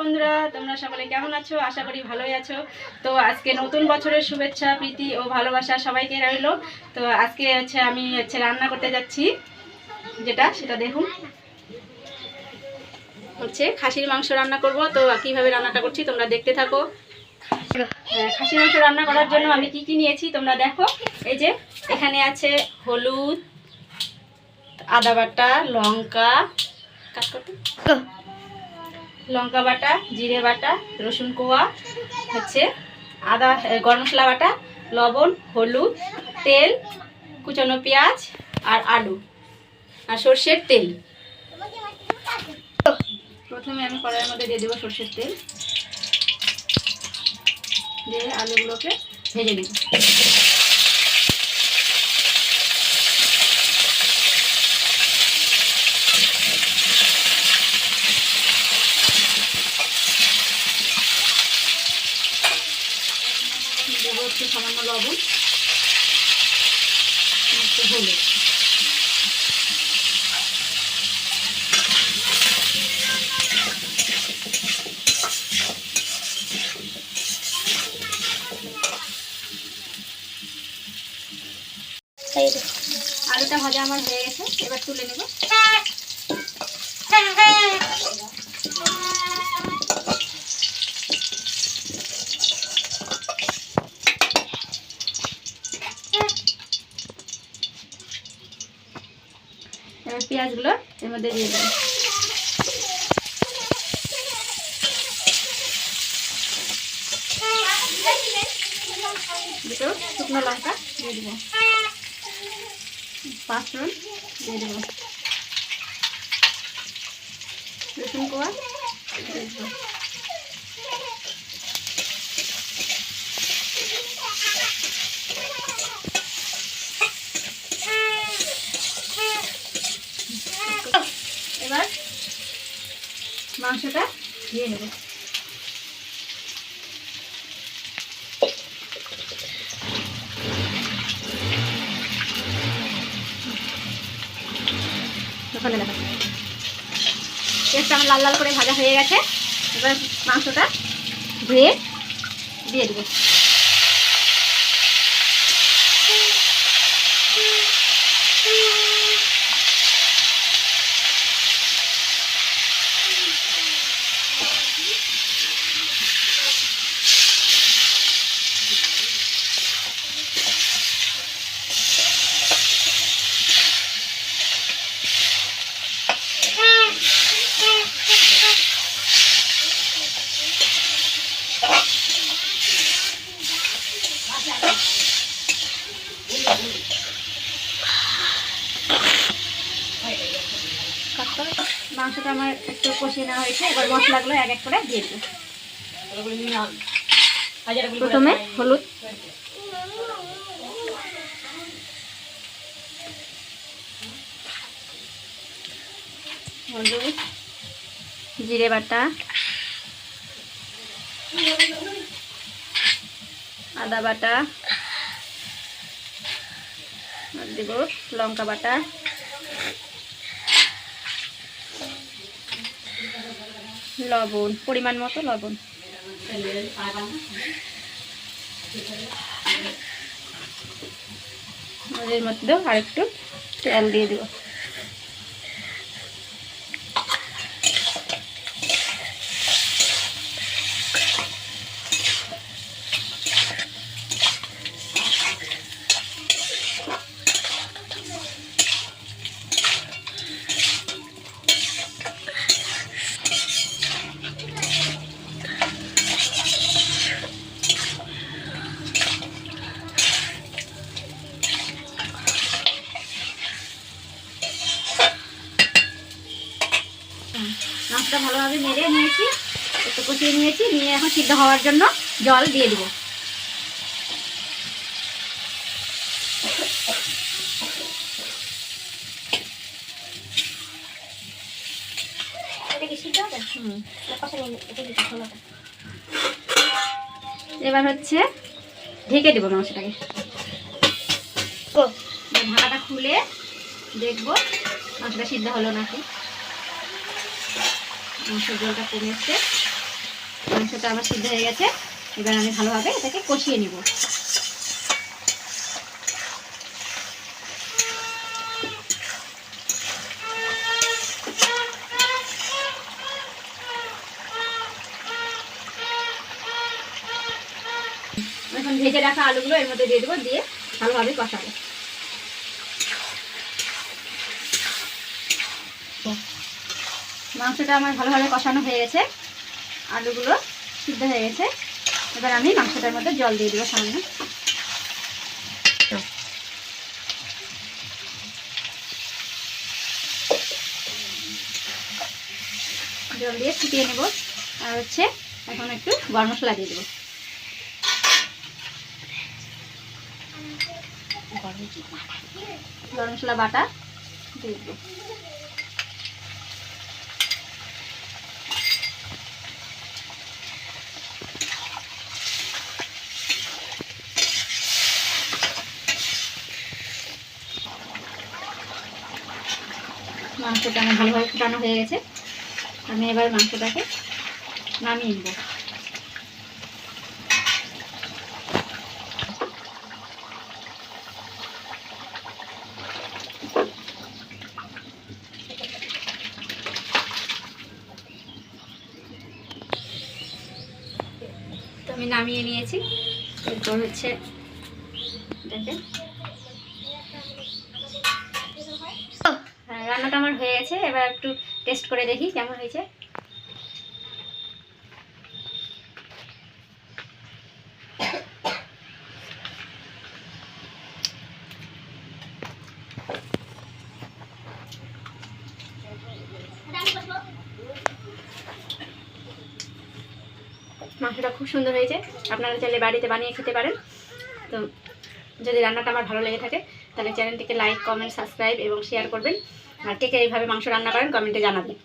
বন্ধুরা তোমরা সকলে কেমন আছো? আশা করি ভালোই আছো। তো আজকে নতুন বছরের শুভেচ্ছা প্রীতি ও ভালোবাসা সবাইকে রইল। তো আজকে হচ্ছে আমি হচ্ছে রান্না করতে যাচ্ছি। যেটা সেটা দেখুন। হচ্ছে খাসির মাংস রান্না করব। তো কীভাবে রান্নাটা করছি তোমরা দেখতে থাকো। হ্যাঁ, খাসির মাংস রান্না করার জন্য আমি কি কি নিয়েছি তোমরা দেখো। এই যে এখানে আছে হলুদ আদা বাটা লঙ্কা। কাট করতে লঙ্কা বাটা, জিরে বাটা, রসুন কোয়া, হচ্ছে আদা গরম মশলা বাটা, লবণ, হলুদ, তেল, কুচানো পেঁয়াজ আর আলু আর সর্ষের তেল। প্রথমে আমি কড়াইয়ের মধ্যে দিয়ে দেবো সর্ষের তেল। দিয়ে আলুগুলোকে ভেজে নেব দেবো একটু সামান্য লবণ একটু হলুদ। আলুটা ভাজা আমার হয়ে গেছে এবার তুলে নেব। এবার পেঁয়াজগুলো এর মধ্যে দিয়ে দেবো। দুটো শুকনো লঙ্কা দিয়ে দেবো। পাঁচফোড়ন দিয়ে দেবো। রসুন কোয়া দিয়ে দেবো এবার মাংসটা দিয়ে নেব। ওখানে দেখা। পেঁয়াজটা আমার লাল লাল করে ভাজা হয়ে গেছে। এবার মাংসটা ধুয়ে দিয়ে দেবো। মাংসটা আমার একটু কষিয়ে নেওয়া হয়েছে। এবার মশলাগুলো এক এক করে দিয়ে প্রথমে হলুদ। হলুদ জিরে বাটা। আদা বাটা। দিব লঙ্কা বাটা। লবণ পরিমাণ মতো লবণ। এর মধ্যে আরেকটু তেল দিয়ে দেবো মাছটা ভালোভাবে নেড়ে নিয়েছি কষিয়ে নিয়েছি নিয়ে এখন সিদ্ধ হওয়ার জন্য জল দিয়ে দেবো। এবার হচ্ছে ঢেকে দেবো মাংসটাকে। ঢাকাটা খুলে দেখব মাংসটা সিদ্ধ হলো নাকি। মাংসের জলটা কমে এসছে মাংসটা আমার সিদ্ধ হয়ে গেছে। এবার আমি ভালোভাবে এটাকে কষিয়ে নিব। এখন ভেজে রাখা আলুগুলো এর মধ্যে দিয়ে দেবো, দিয়ে ভালোভাবে কষাবো। মাংসটা আমার ভালোভাবে কষানো হয়ে গেছে। আলুগুলো সিদ্ধ হয়ে গেছে। এবার আমি মাংসটার মধ্যে জল দিয়ে দেবো সামনে জল দিয়ে ফুটিয়ে নেব। আর হচ্ছে এখন একটু গরম মশলা দিয়ে দেবো। গরম মশলা বাটা দিয়ে দেবো। মাংসটা আমার ভালোভাবে ফুটানো হয়ে গেছে। আমি এবার মাংসটাকে নামিয়ে নেব। আমি নামিয়ে নিয়েছি। এরপর হচ্ছে দেখেন হ্যাঁ, রান্নাটা আমার হয়ে গেছে, এবার একটু টেস্ট করে দেখি কেমন হয়েছে। মাংসটা খুব সুন্দর হয়েছে। আপনারা চাইলে বাড়িতে বানিয়ে খেতে পারেন। তো যদি রান্নাটা আমার ভালো লেগে থাকে, তাহলে চ্যানেলটিকে লাইক কমেন্ট সাবস্ক্রাইব এবং শেয়ার করবেন। আর কে কে এইভাবে মাংস রান্না করেন কমেন্টে জানাবেন।